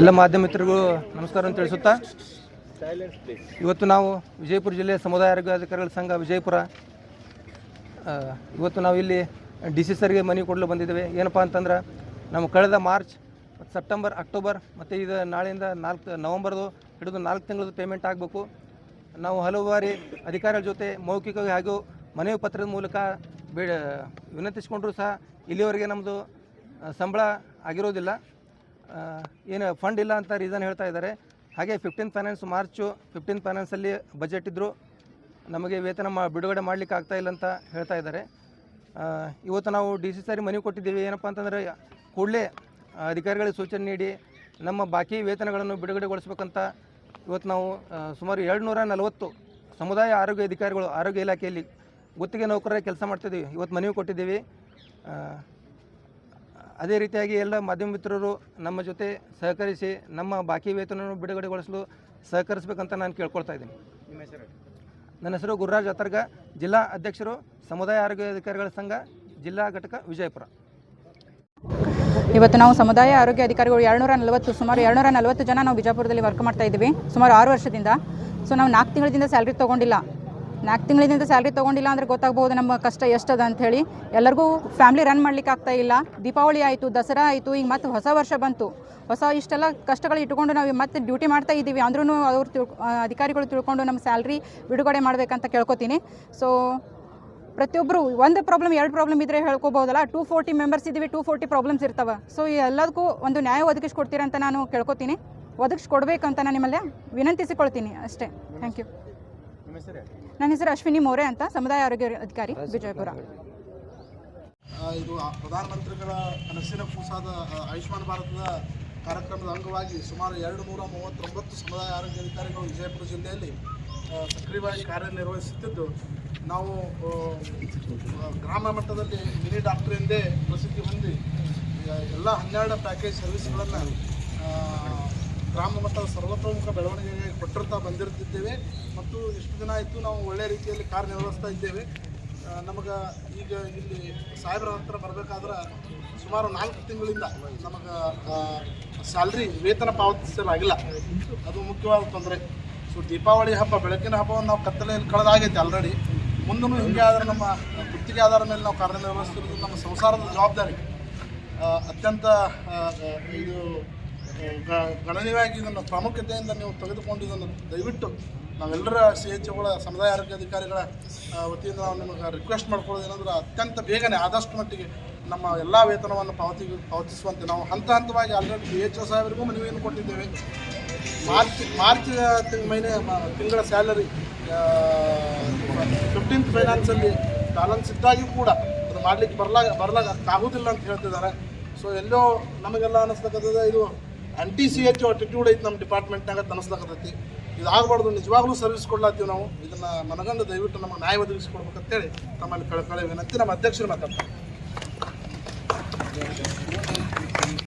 ಎಲ್ಲ ಮಾಧ್ಯಮ ನಮಸ್ಕಾರ ಅಂತ ತಿಳಿಸುತ್ತಾ? ಇವತ್ತು ನಾವು ವಿಜಯಪುರ ಜಿಲ್ಲೆ ಸಮುದಾಯ ಆರೋಗ್ಯ ಅಧಿಕಾರಿಗಳ ಸಂಘ ವಿಜಯಪುರ. ಇವತ್ತು ನಾವು ಇಲ್ಲಿ ಡಿ ಸಿ ಸರ್ಗೆ ಮನವಿ ಕೊಡಲು ಬಂದಿದ್ದೇವೆ. ಏನಪ್ಪ ಅಂತಂದ್ರೆ, ನಮ್ಮ ಕಳೆದ ಮಾರ್ಚ್ ಮತ್ತು ಸೆಪ್ಟೆಂಬರ್, ಅಕ್ಟೋಬರ್ ಮತ್ತು ಇದು ನಾಳೆಯಿಂದ ನಾಲ್ಕು, ನವಂಬರ್ದು ಹಿಡಿದು ನಾಲ್ಕು ತಿಂಗಳದ್ದು ಪೇಮೆಂಟ್ ಆಗಬೇಕು. ನಾವು ಹಲವು ಬಾರಿ ಅಧಿಕಾರಿಗಳ ಜೊತೆ ಮೌಖಿಕವಾಗಿ ಹಾಗೂ ಮನವಿ ಪತ್ರದ ಮೂಲಕ ಬೇ, ವಿನಂತಿಸಿಕೊಂಡ್ರೂ ಸಹ ಇಲ್ಲಿವರೆಗೆ ನಮ್ಮದು ಸಂಬಳ ಆಗಿರೋದಿಲ್ಲ. ಏನು ಫಂಡ್ ಇಲ್ಲ ಅಂತ ರೀಸನ್ ಹೇಳ್ತಾ ಇದ್ದಾರೆ. ಹಾಗೆ ಫಿಫ್ಟೀನ್ ಫೈನಾನ್ಸ್ ಮಾರ್ಚು ಫಿಫ್ಟೀನ್ ಫೈನಾನ್ಸಲ್ಲಿ ಬಜೆಟ್ ಇದ್ದರು ನಮಗೆ ವೇತನ ಮಾ, ಬಿಡುಗಡೆ ಮಾಡಲಿಕ್ಕೆ ಆಗ್ತಾ ಇಲ್ಲ ಅಂತ ಹೇಳ್ತಾ ಇದ್ದಾರೆ. ಇವತ್ತು ನಾವು ಡಿ ಸಿ ಸಾರಿ ಮನವಿ ಕೊಟ್ಟಿದ್ದೀವಿ. ಏನಪ್ಪ ಅಂತಂದರೆ, ಕೂಡಲೇ ಅಧಿಕಾರಿಗಳಿಗೆ ಸೂಚನೆ ನೀಡಿ, ನಮ್ಮ ಬಾಕಿ ವೇತನಗಳನ್ನು ಬಿಡುಗಡೆಗೊಳಿಸ್ಬೇಕಂತ ಇವತ್ತು ನಾವು ಸುಮಾರು ಎರಡು ನೂರ ನಲವತ್ತು ಸಮುದಾಯ ಆರೋಗ್ಯ ಅಧಿಕಾರಿಗಳು ಆರೋಗ್ಯ ಇಲಾಖೆಯಲ್ಲಿ ಗುತ್ತಿಗೆ ನೌಕರರ ಕೆಲಸ ಮಾಡ್ತಿದ್ದೀವಿ. ಇವತ್ತು ಮನವಿ ಕೊಟ್ಟಿದ್ದೀವಿ. ಅದೇ ರೀತಿಯಾಗಿ ಎಲ್ಲ ಮಾಧ್ಯಮ ಮಿತ್ರರು ನಮ್ಮ ಜೊತೆ ಸಹಕರಿಸಿ ನಮ್ಮ ಬಾಕಿ ವೇತನವನ್ನು ಬಿಡುಗಡೆಗೊಳಿಸಲು ಸಹಕರಿಸಬೇಕಂತ ನಾನು ಕೇಳ್ಕೊಳ್ತಾ ಇದ್ದೀನಿ. ನನ್ನ ಹೆಸರು ಗುರುರಾಜ್ ಅತರ್ಗ ಜಿಲ್ಲಾ ಅಧ್ಯಕ್ಷರು ಸಮುದಾಯ ಆರೋಗ್ಯ ಅಧಿಕಾರಿಗಳ ಸಂಘ ಜಿಲ್ಲಾ ಘಟಕ ವಿಜಯಪುರ. ಇವತ್ತು ನಾವು ಸಮುದಾಯ ಆರೋಗ್ಯ ಅಧಿಕಾರಿಗಳು ಎರಡುನೂರ ನಲವತ್ತು ಸುಮಾರು ಎರಡುನೂರ ನಲವತ್ತು ಜನ ನಾವು ಬಿಜಾಪುರದಲ್ಲಿ ವರ್ಕ್ ಮಾಡ್ತಾ ಇದ್ದೀವಿ ಸುಮಾರು ಆರು ವರ್ಷದಿಂದ. ಸೊ ನಾವು ನಾಲ್ಕು ತಿಂಗಳಿಂದ ಸ್ಯಾಲ್ರಿ ತೊಗೊಂಡಿಲ್ಲ. ನಾಲ್ಕು ತಿಂಗಳಿಂದ ಸ್ಯಾಲ್ರಿ ತೊಗೊಂಡಿಲ್ಲ ಅಂದರೆ ಗೊತ್ತಾಗ್ಬೋದು ನಮ್ಮ ಕಷ್ಟ ಎಷ್ಟದ ಅಂತ ಹೇಳಿ. ಎಲ್ಲರಿಗೂ ಫ್ಯಾಮ್ಲಿ ರನ್ ಮಾಡ್ಲಿಕ್ಕೆ ಆಗ್ತಾ ಇಲ್ಲ. ದೀಪಾವಳಿ ಆಯಿತು, ದಸರಾ ಆಯಿತು, ಈಗ ಮತ್ತೆ ಹೊಸ ವರ್ಷ ಬಂತು. ಹೊಸ ಇಷ್ಟೆಲ್ಲ ಕಷ್ಟಗಳು ಇಟ್ಕೊಂಡು ನಾವು ಮತ್ತೆ ಡ್ಯೂಟಿ ಮಾಡ್ತಾ ಇದ್ದೀವಿ. ಅಂದ್ರೂ ಅವ್ರು ತಿಳ್ ಅಧಿಕಾರಿಗಳು ತಿಳ್ಕೊಂಡು ನಮ್ಮ ಸ್ಯಾಲ್ರಿ ಬಿಡುಗಡೆ ಮಾಡಬೇಕಂತ ಕೇಳ್ಕೊತೀನಿ. ಸೊ ಪ್ರತಿಯೊಬ್ಬರು ಒಂದು ಪ್ರಾಬ್ಲಮ್ ಎರಡು ಪ್ರಾಬ್ಲಮ್ ಇದ್ದರೆ ಹೇಳ್ಕೊಬೋದಲ್ಲ? ಟೂ ಫೋರ್ಟಿ ಮೆಂಬರ್ಸ್ ಇದ್ದೀವಿ ಟೂ ಫೋರ್ಟಿ ಪ್ರಾಬ್ಲಮ್ಸ್ ಇರ್ತವೆ. ಸೊ ಎಲ್ಲದಕ್ಕೂ ಒಂದು ನ್ಯಾಯ ಒದಗಿಸ್ಕೊಡ್ತೀರಂತ ನಾನು ಕೇಳ್ಕೊತೀನಿ. ಒದಗಿಸ್ಕೊಡ್ಬೇಕಂತ ನಾನು ನಿಮ್ಮಲ್ಲೇ ವಿನಂತಿಸಿಕೊಳ್ತೀನಿ ಅಷ್ಟೇ. ಥ್ಯಾಂಕ್ ಯು ನನ್ನ ಹೆಸರು ಅಶ್ವಿನಿ ಮೋರೆ ಅಂತ ಸಮುದಾಯ ಆರೋಗ್ಯ ಅಧಿಕಾರಿ ವಿಜಯಪುರ. ಇದು ಪ್ರಧಾನಮಂತ್ರಿಗಳ ಕನಸಿನ ಕೂಸಾದ ಆಯುಷ್ಮಾನ್ ಭಾರತದ ಕಾರ್ಯಕ್ರಮದ ಅಂಗವಾಗಿ ಸುಮಾರು ಎರಡು ನೂರ ಮೂವತ್ತೊಂಬತ್ತು ಸಮುದಾಯ ಆರೋಗ್ಯ ಅಧಿಕಾರಿಗಳು ವಿಜಯಪುರ ಜಿಲ್ಲೆಯಲ್ಲಿ ಸಕ್ರಿಯವಾಗಿ ಕಾರ್ಯನಿರ್ವಹಿಸುತ್ತಿದ್ದು ನಾವು ಗ್ರಾಮ ಮಟ್ಟದಲ್ಲಿ ಮಿನಿ ಡಾಕ್ಟರ್ ಎಂದೇ ಪ್ರಸಿದ್ಧಿ ಹೊಂದಿ ಎಲ್ಲ ಹನ್ನೆರಡು ಪ್ಯಾಕೇಜ್ ಸರ್ವಿಸ್ಗಳನ್ನು ಗ್ರಾಮ ಮಟ್ಟದ ಸರ್ವತೋಮುಖ ಬೆಳವಣಿಗೆ ಕೊಟ್ಟಿರ್ತಾ ಬಂದಿರ್ತಿದ್ದೇವೆ. ಮತ್ತು ಇಷ್ಟು ದಿನ ಆಯಿತು ನಾವು ಒಳ್ಳೆಯ ರೀತಿಯಲ್ಲಿ ಕಾರ್ಯನಿರ್ವಹಿಸ್ತಾ ಇದ್ದೇವೆ. ನಮಗೆ ಈಗ ಇಲ್ಲಿ ಸಾಹೇಬ್ರ ಹತ್ರ ಬರಬೇಕಾದ್ರೆ ಸುಮಾರು ನಾಲ್ಕು ತಿಂಗಳಿಂದ ನಮಗೆ ಸ್ಯಾಲ್ರಿ ವೇತನ ಪಾವತಿಸಲಾಗಿಲ್ಲ. ಅದು ಮುಖ್ಯವಾದ ತೊಂದರೆ. ಸೊ ದೀಪಾವಳಿ ಹಬ್ಬ, ಬೆಳಕಿನ ಹಬ್ಬವನ್ನು ನಾವು ಕತ್ತಲೆಯಲ್ಲಿ ಕಳೆದಾಗೈತೆ ಆಲ್ರೆಡಿ ಮುಂದೂ ಹಿಂಗೆ ಆದರೆ ನಮ್ಮ ಗುತ್ತಿಗೆ ಆಧಾರ ಮೇಲೆ ನಾವು ಕಾರ್ಯನಿರ್ವಹಿಸ್ತಿರೋದು ನಮ್ಮ ಸಂಸಾರದ ಜವಾಬ್ದಾರಿ. ಅತ್ಯಂತ ಇದು ಗಣನೀಯವಾಗಿ ಇದನ್ನು ಪ್ರಾಮುಖ್ಯತೆಯಿಂದ ನೀವು ತೆಗೆದುಕೊಂಡು ಇದನ್ನು ದಯವಿಟ್ಟು ನಾವೆಲ್ಲರ ಸಿ ಎಚ್ ಒಗಳ ಸಮುದಾಯ ಆರೋಗ್ಯ ಅಧಿಕಾರಿಗಳ ವತಿಯಿಂದ ನಾವು ನಿಮಗೆ ರಿಕ್ವೆಸ್ಟ್ ಮಾಡ್ಕೊಳ್ಳೋದೇನೆಂದ್ರೆ ಅತ್ಯಂತ ಬೇಗನೆ ಆದಷ್ಟು ಮಟ್ಟಿಗೆ ನಮ್ಮ ಎಲ್ಲ ವೇತನವನ್ನು ಪಾವತಿ, ಪಾವತಿಸುವಂತೆ ನಾವು ಹಂತ ಹಂತವಾಗಿ ಆಲ್ರೆಡಿ ಡಿ ಎಚ್ ಒ ಸಾಹೇಬರಿಗೂ ಮನವಿಯನ್ನು ಕೊಟ್ಟಿದ್ದೇವೆ. ಮಾರ್ಚ್ ಮಾರ್ಚ್ ತಿಂಗ್, ಮೈನೆ, ಮ- ತಿಂಗಳ ಸ್ಯಾಲರಿ ಫಿಫ್ಟೀನ್ತ್ ಫೈನಾನ್ಸಲ್ಲಿ ಬ್ಯಾಲೆನ್ಸ್ ಇದ್ದಾಗಿಯೂ ಕೂಡ ಅದು ಮಾಡಲಿಕ್ಕೆ ಬರಲಾಗ ಬರಲಾಗ ಆಗೋದಿಲ್ಲ ಅಂತ ಹೇಳ್ತಿದ್ದಾರೆ. ಸೊ ಎಲ್ಲೋ ನಮಗೆಲ್ಲ ಅನ್ನಿಸ್ತಕ್ಕಂಥದ್ದು ಇದು ಆಂಟಿ ಸಿ ಎಚ್ ಅಟಿಟ್ಯೂಡ್ ಐತೆ ನಮ್ಮ ಡಿಪಾರ್ಟ್ಮೆಂಟ್ನಾಗ ತನಿಸ್ಲಾಕತ್ತೈತಿ ಇದು ಆಗಬಾರ್ದು, ನಿಜವಾಗ್ಲೂ ಸರ್ವಿಸ್ ಕೊಡ್ಲಾತೀವಿ ನಾವು. ಇದನ್ನು ಮನಗಂಡು ದಯವಿಟ್ಟು ನಮಗೆ ನ್ಯಾಯ ಒದಗಿಸ್ಕೊಡ್ಬೇಕಂತೇಳಿ ತಮ್ಮಲ್ಲಿ ಕಳ ಕಳೆ ವಿನಂತಿ. ನಮ್ಮ ಅಧ್ಯಕ್ಷರು ಮಾತಾಡ್ತಾರೆ.